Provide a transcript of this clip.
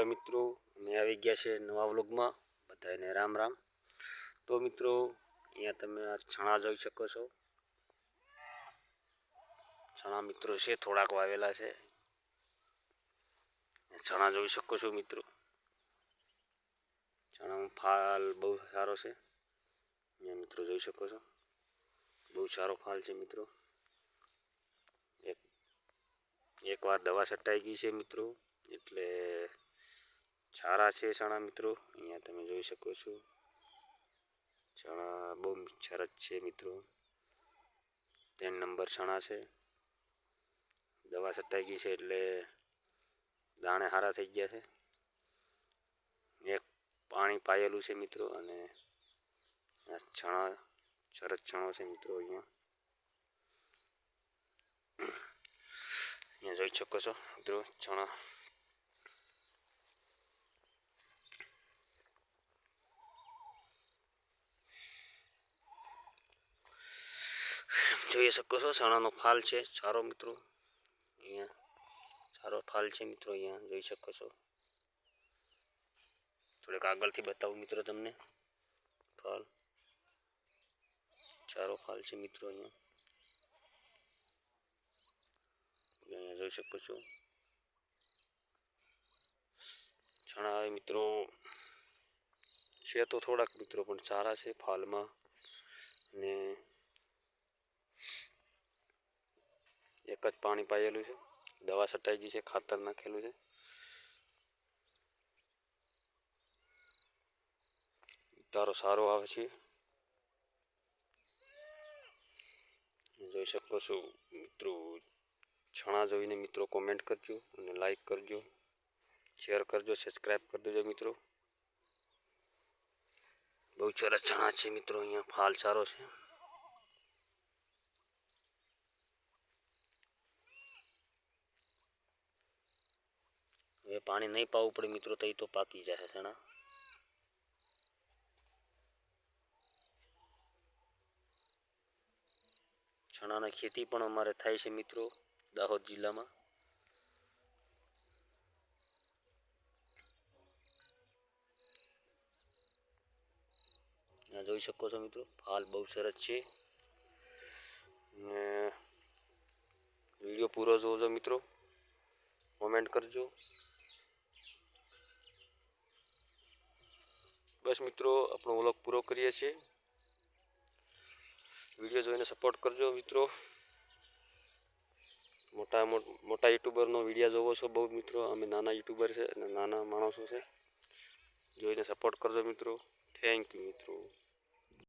Hello મિત્રો, અમે આવી ગયા છે નવા વ્લોગમાં બધાને રામ રામ. તો મિત્રો, અહીંયા તમે આ છણા જોઈ શકો છો. છણા મિત્રો છે, થોડાક વાવેલા છે. ચણા જોઈ શકો છો મિત્રો. ચણામાં ફાલ બહુ સારો છે. અહીંયા મિત્રો જોઈ શકો છો. બહુ સારો ફાલ છે મિત્રો. એક એકવાર દવા છટાઈ ગઈ છે મિત્રો, એટલે સારા છે ચણા મિત્રો, અહીંયા તમે જોઈ શકો છો. ચણા બહુ સરસ છે મિત્રો. ત્રણ નંબર ચણા છે. દવા છટાઈ ગઈ છે એટલે દાણે સારા થઈ ગયા છે. એક પાણી પાયેલું છે મિત્રો અને છણા સરસ છણો છે મિત્રો અહીંયા. અહીંયા જોઈ શકો છો મિત્રો ચણા. જોઈ શકો છો. ચણાનો ફાલ છે. સારો મિત્રો અહીંયા સારો ફાલ છે મિત્રો અહીંયા, જોઈ શકો છો. થોડીક આગળથી બતાવું મિત્રો તમને. ફાલ સારો ફાલ છે મિત્રો અહીંયા. અહીંયા જોઈ શકો છો. ચણા આવે મિત્રો. છે તો થોડાક મિત્રો, પણ સારા છે ફાલમાં. ને એક જ પાણી પાયેલું છે. દવા છટાઈ ગઈ છે, ખાતર નાખેલું છે. તારો સારો આવે છે. જોઈ શકો છો મિત્રો, છણા જોઈને મિત્રો કોમેન્ટ કરજો અને લાઈક કરજો. શેર કરજો સબસ્ક્રાઈબ કરી દેજો મિત્રો. બહુ સરસ છણા છે મિત્રો, અહીંયા ફાલ સારો છે. પાણી નહીં પાવું પડે મિત્રો તો એ તો પાકી જશે ચણા ચણાની ખેતી પણ અમારે થાય છે મિત્રો, દાહોદ જિલ્લામાં. જોઈ શકો છો મિત્રો ફાલ બહુ સરસ છે. ને વીડિયો પૂરો જોજો મિત્રો કોમેન્ટ કરજો. બસ મિત્રો, આપણો વ્લોગ પૂરો કરીએ છીએ. વીડિયો જોઈને સપોર્ટ કરજો મિત્રો. મોટા મોટા યુટ્યુબરનો વીડિયો જોવો છો બહુ મિત્રો. અમે નાના યુટ્યુબર છે અને નાના માણસો છે. જોઈને સપોર્ટ કરજો મિત્રો. થેન્ક યુ મિત્રો.